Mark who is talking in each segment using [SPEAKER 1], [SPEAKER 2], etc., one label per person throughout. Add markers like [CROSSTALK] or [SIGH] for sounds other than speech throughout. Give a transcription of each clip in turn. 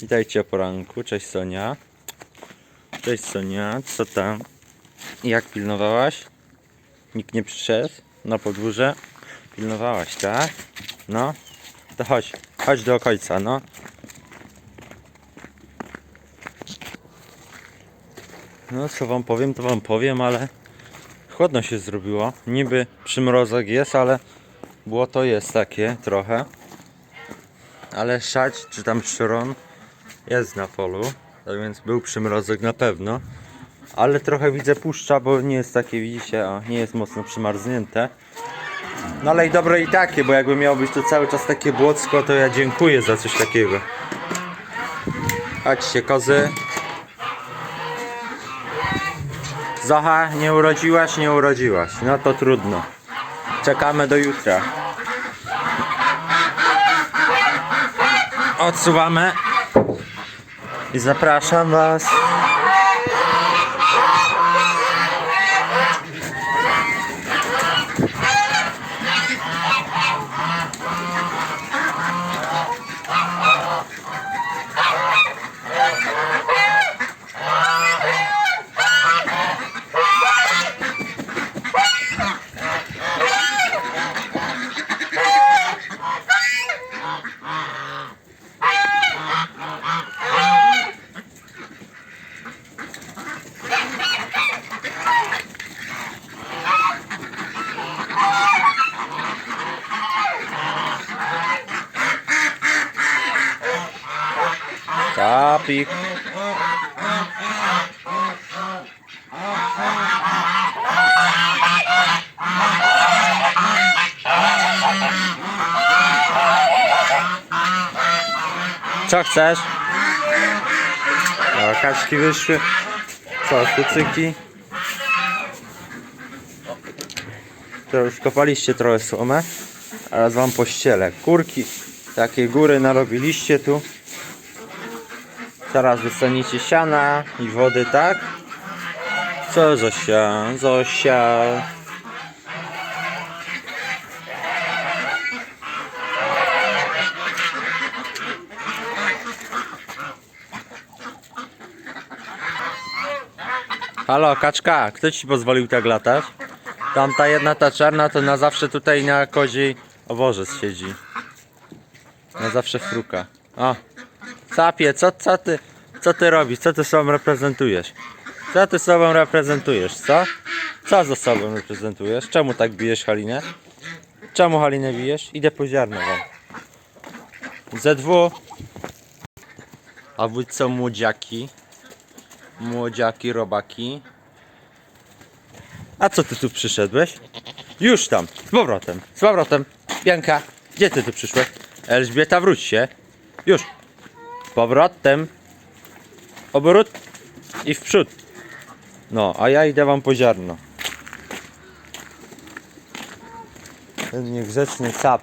[SPEAKER 1] Witajcie o poranku, cześć Sonia. Cześć Sonia, co tam? Jak pilnowałaś? Nikt nie przyszedł na podwórze? Pilnowałaś, tak? No, to chodź, chodź do okolica, no. No, co wam powiem, to wam powiem, ale chłodno się zrobiło. Niby przymrozek jest, ale błoto jest takie trochę. Ale szać, czy tam szron jest na polu. Tak więc był przymrozek na pewno. Ale trochę widzę puszcza, bo nie jest takie, widzicie, a nie jest mocno przymarznięte. No ale i dobre i takie, bo jakby miało być to cały czas takie błocko, to ja dziękuję za coś takiego. Chodźcie kozy. Zocha, nie urodziłaś, nie urodziłaś. No to trudno. Czekamy do jutra. Odsuwamy. I zapraszam Was. Kapik. Co chcesz? O, kaczki wyszły. Co, kucyki? To już kopaliście trochę słomę. Teraz wam pościelę. Kurki, takie góry narobiliście tu. Teraz dostaniecie siana i wody, tak? Co Zosia? Zosia. Halo, kaczka, kto ci pozwolił tak latać? Tamta jedna, ta czarna, to na zawsze tutaj na koziej oborze siedzi. Na zawsze fruka. O, Sapie, co, co ty, co ty robisz? Co ty sobą reprezentujesz? Co ty sobą reprezentujesz, co? Co ze sobą reprezentujesz? Czemu tak bijesz Halinę? Czemu Halinę bijesz? Idę po ziarno wam. ZW. A wy co młodziaki? Młodziaki, robaki. A co ty tu przyszedłeś? Już tam, z powrotem, z powrotem. Bianka, gdzie ty tu przyszłeś? Elżbieta, wróć się. Już. Powrotem. Obrót i w przód. No, a ja idę wam po ziarno. Ten niegrzeczny sap.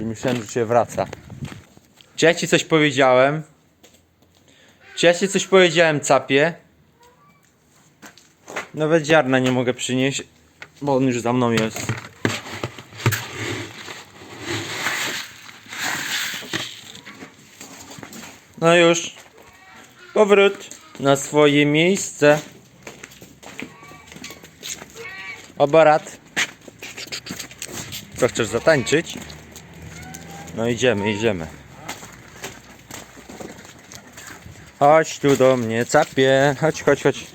[SPEAKER 1] I myślałem, że się wraca. Czy ja ci coś powiedziałem? Czy ja ci coś powiedziałem, capie? Nawet ziarna nie mogę przynieść, bo on już za mną jest. No już. Powrót na swoje miejsce. Obarat. Co chcesz zatańczyć? No idziemy, idziemy. Chodź tu do mnie, capie. Chodź, chodź, chodź.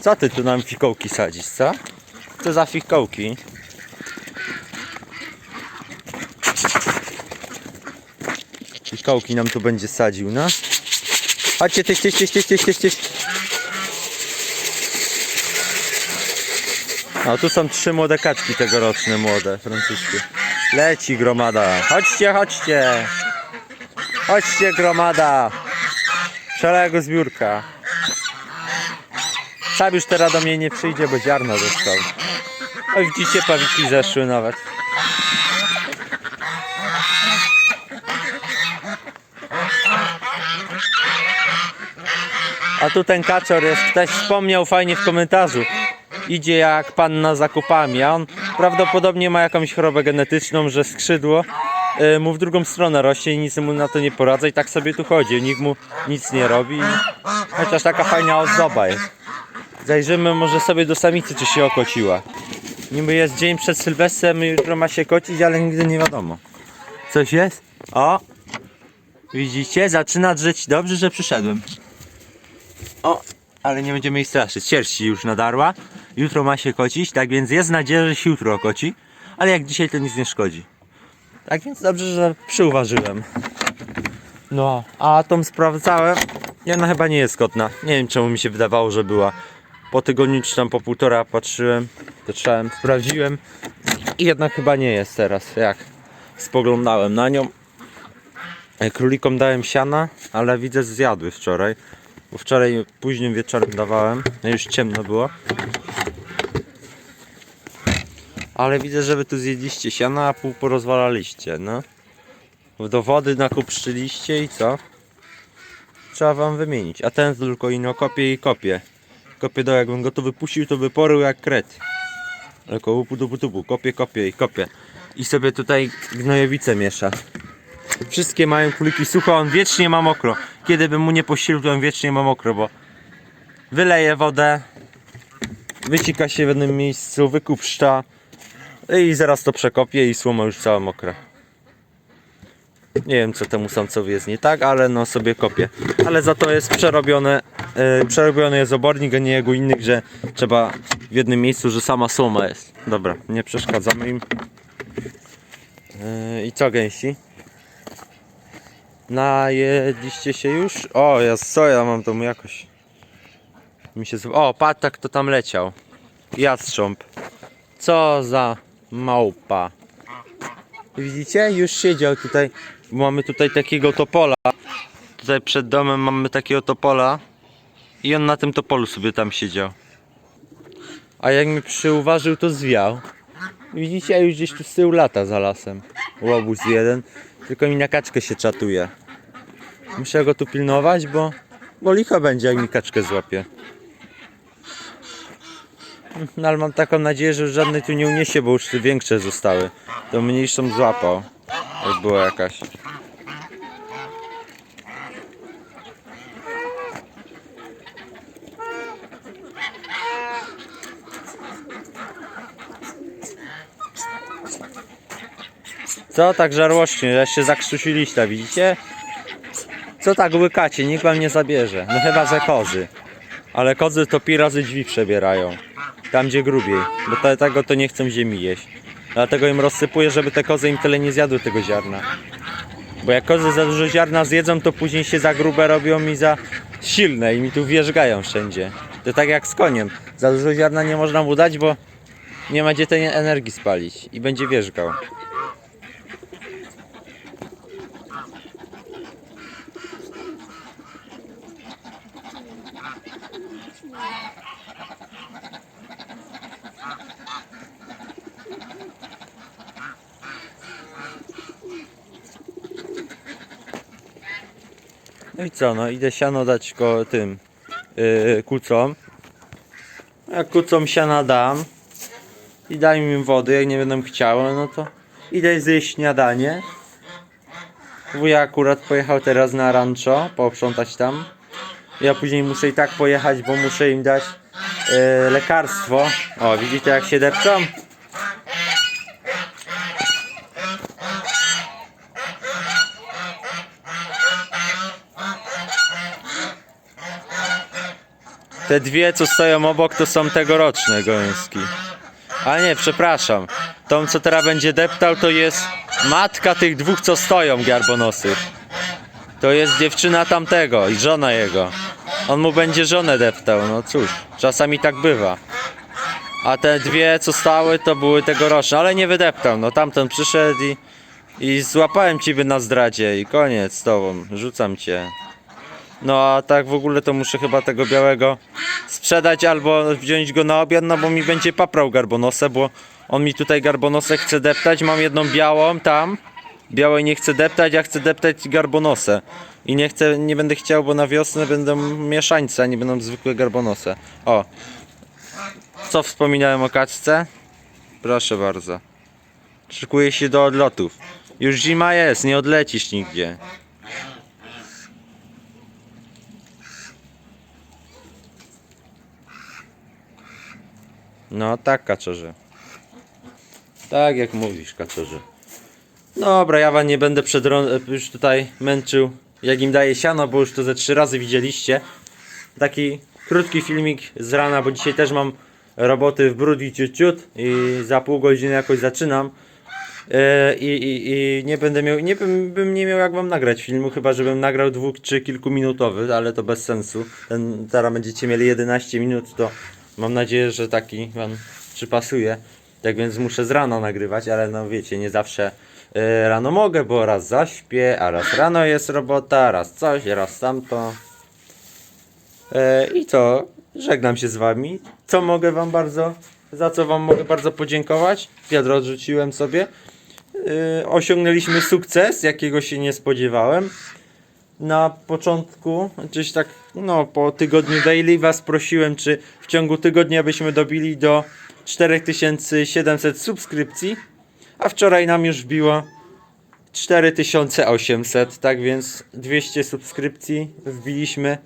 [SPEAKER 1] Co ty tu nam fikołki sadzisz, co? Co za fikołki? Fikołki nam tu będzie sadził, no. Chodźcie, tyś, tyś, tyś, tyś, tyś, tyś, tyś. A tu są trzy młode kaczki tegoroczne, młode, francuskie. Leci gromada. Chodźcie, chodźcie. Chodźcie, gromada. Szalego zbiórka. Sam już teraz do mnie nie przyjdzie, bo ziarno dostał. O, widzicie, pawiki zeszły nawet. A tu ten kaczor jest, ktoś wspomniał fajnie w komentarzu. Idzie jak panna zakupami, a on prawdopodobnie ma jakąś chorobę genetyczną, że skrzydło y, mu w drugą stronę rośnie i nic mu na to nie poradza i tak sobie tu chodzi. Nikt mu nic nie robi. Chociaż taka fajna ozdoba jest. Zajrzymy może sobie do samicy, czy się okociła. Niby jest dzień przed Sylwestrem, jutro ma się kocić, ale nigdy nie wiadomo. Coś jest? O! Widzicie? Zaczyna drzeć. Dobrze, że przyszedłem. O! Ale nie będziemy jej straszyć. Sierści już nadarła. Jutro ma się kocić, tak więc jest nadzieja, że się jutro okoci. Ale jak dzisiaj, to nic nie szkodzi. Tak więc dobrze, że przyuważyłem. No, a tą sprawdzałem. I ona chyba nie jest kotna. Nie wiem czemu mi się wydawało, że była. Po tygodniu czy tam po półtora patrzyłem, patrzyłem, sprawdziłem. I jednak chyba nie jest teraz. Jak spoglądałem na nią. E, Królikom dałem siana, ale widzę zjadły wczoraj. Bo wczoraj późnym wieczorem dawałem. No już ciemno było. Ale widzę, że wy tu zjedliście siana, a pół porozwalaliście, no. Do wody nakupszczyliście i co? Trzeba wam wymienić. A ten tylko ino kopie i kopie. Kopie do jakbym go tu wypuścił, to by jak kret. Tylko upu dupu tupu, kopie, kopie i kopie. I sobie tutaj gnojowice miesza. Wszystkie mają kuliki suche, on wiecznie ma mokro. Kiedy bym mu nie posilił, to on wiecznie ma mokro, bo wyleje wodę, wycika się w jednym miejscu, wykupszcza i zaraz to przekopie i słoma już cała mokra. Nie wiem co temu samcowi jest nie tak, ale no sobie kopie. Ale za to jest przerobione, yy, przerobiony jest obornik, a nie jego innych, że trzeba w jednym miejscu, że sama słoma jest. Dobra, nie przeszkadzamy im. Yy, I co gęsi? Najedliście się już? O, ja co ja mam tą jakoś. Mi się. O, patrz tak to tam leciał. Jastrząb. Co za małpa. Widzicie? Już siedział tutaj. Mamy tutaj takiego topola. Tutaj przed domem mamy takiego topola. I on na tym topolu sobie tam siedział. A jak mi przyuważył, to zwiał. Widzicie, już gdzieś tu z tyłu lata za lasem. Łobuz jeden. Tylko mi na kaczkę się czatuje. Muszę go tu pilnować, bo, bo licho będzie, jak mi kaczkę złapie. No ale mam taką nadzieję, że żadnej tu nie uniesie, bo już te większe zostały. To mniejszą złapał. Jak była jakaś. Co tak żarłocznie, że się zakrztusiliście, widzicie? Co tak łykacie, nikt wam nie zabierze. No chyba, że kozy. Ale kozy to pi razy drzwi przebierają. Tam gdzie grubiej. Bo te, tego to nie chcą ziemi jeść. Dlatego im rozsypuję, żeby te kozy im tyle nie zjadły tego ziarna. Bo jak kozy za dużo ziarna zjedzą, to później się za grube robią i za silne i mi tu wierzgają wszędzie. To tak jak z koniem. Za dużo ziarna nie można mu dać, bo nie ma gdzie tej energii spalić i będzie wierzgał. No i co, no idę siano dać go tym yy, kucom. Jak kucom siana dam i daj im wody, jak nie będą chciały, no to idę zjeść śniadanie. Wuja akurat pojechał teraz na rancho, posprzątać tam. Ja później muszę i tak pojechać, bo muszę im dać yy, lekarstwo. O, widzicie jak się depczą? Te dwie, co stoją obok, to są tegoroczne gąski. A nie, przepraszam. Tą, co teraz będzie deptał, to jest matka tych dwóch, co stoją, garbonosych. To jest dziewczyna tamtego i żona jego. On mu będzie żonę deptał, no cóż, czasami tak bywa. A te dwie, co stały, to były tegoroczne, ale nie wydeptał. No tamten przyszedł i, i złapałem ciebie na zdradzie i koniec z tobą, rzucam cię. No a tak w ogóle to muszę chyba tego białego sprzedać albo wziąć go na obiad, no bo mi będzie paprał garbonosę, bo on mi tutaj garbonosę chce deptać. Mam jedną białą tam. Białej nie chcę deptać, a chcę deptać garbonosę. I nie chcę, nie będę chciał, bo na wiosnę będą mieszańce, a nie będą zwykłe garbonose. O. Co wspominałem o kaczce? Proszę bardzo. Szykuję się do odlotów. Już zima jest, nie odlecisz nigdzie. No tak, kaczorze. Tak jak mówisz, kaczorze. Dobra, ja wam nie będę przed już tutaj męczył, jak im daję siano, bo już to ze trzy razy widzieliście. Taki krótki filmik z rana, bo dzisiaj też mam roboty w brud i ciut, ciut i za pół godziny jakoś zaczynam. E, I, i, I nie będę miał, nie bym, bym nie miał jak wam nagrać filmu, chyba żebym nagrał dwóch czy kilkuminutowy, ale to bez sensu. Ten, teraz będziecie mieli 11 minut, to mam nadzieję, że taki wam przypasuje. Tak więc muszę z rana nagrywać, ale no wiecie, nie zawsze e, rano mogę, bo raz zaśpię, a raz rano jest robota, raz coś, raz tamto. E, I co? Żegnam się z wami. Co mogę wam bardzo, za co wam mogę bardzo podziękować? Wiadro odrzuciłem sobie. E, osiągnęliśmy sukces, jakiego się nie spodziewałem. Na początku, gdzieś tak, no po tygodniu daily was prosiłem, czy w ciągu tygodnia byśmy dobili do 4700 subskrypcji, a wczoraj nam już wbiło 4800, tak więc 200 subskrypcji wbiliśmy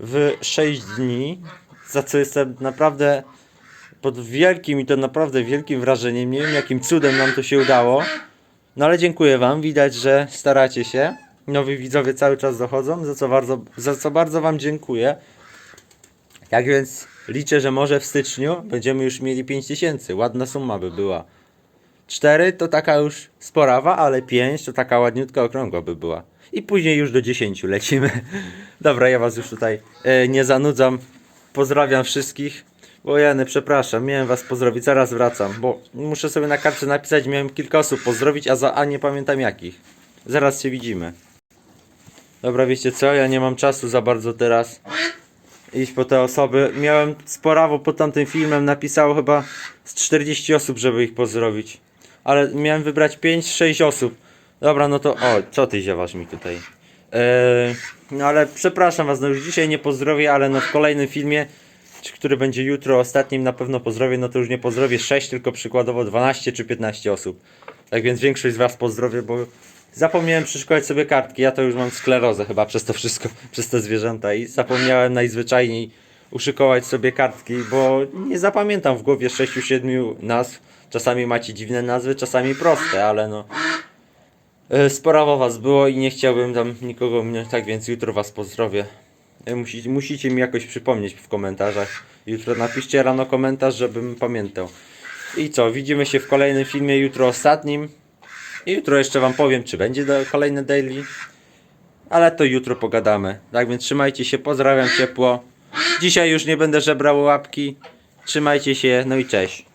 [SPEAKER 1] w 6 dni, za co jestem naprawdę pod wielkim i to naprawdę wielkim wrażeniem. Nie wiem jakim cudem nam to się udało. No ale dziękuję wam, widać, że staracie się. Nowi widzowie cały czas dochodzą, za co bardzo, za co bardzo wam dziękuję. Jak więc liczę, że może w styczniu będziemy już mieli 5000. Ładna suma by była. 4 to taka już sporawa, ale 5 to taka ładniutka okrągła by była. I później już do 10 lecimy. [LAUGHS] Dobra, ja was już tutaj e, nie zanudzam. Pozdrawiam wszystkich. Bo Jany, przepraszam, miałem was pozdrowić, zaraz wracam, bo muszę sobie na kartce napisać, miałem kilka osób pozdrowić, a, za, a nie pamiętam jakich. Zaraz się widzimy. Dobra, wiecie co, ja nie mam czasu za bardzo teraz iść po te osoby. Miałem sporawo pod tamtym filmem, napisało chyba z 40 osób, żeby ich pozdrowić. Ale miałem wybrać 5-6 osób. Dobra, no to o, co ty ziewasz mi tutaj? Eee, no ale przepraszam was, no już dzisiaj nie pozdrowię, ale no w kolejnym filmie, który będzie jutro, ostatnim na pewno pozdrowię, no to już nie pozdrowię 6, tylko przykładowo 12 czy 15 osób. Tak więc większość z was pozdrowię, bo zapomniałem przeszkolać sobie kartki, ja to już mam sklerozę chyba przez to wszystko, przez te zwierzęta i zapomniałem najzwyczajniej uszykować sobie kartki, bo nie zapamiętam w głowie 6-7 nazw. Czasami macie dziwne nazwy, czasami proste, ale no E, Sporo was było i nie chciałbym tam nikogo minąć, tak więc jutro was pozdrowię. E, Musicie, musicie mi jakoś przypomnieć w komentarzach. Jutro napiszcie rano komentarz, żebym pamiętał. I co, widzimy się w kolejnym filmie, jutro ostatnim. I jutro jeszcze wam powiem, czy będzie kolejny daily. Ale to jutro pogadamy. Tak więc trzymajcie się, pozdrawiam ciepło. Dzisiaj już nie będę żebrał łapki. Trzymajcie się, no i cześć.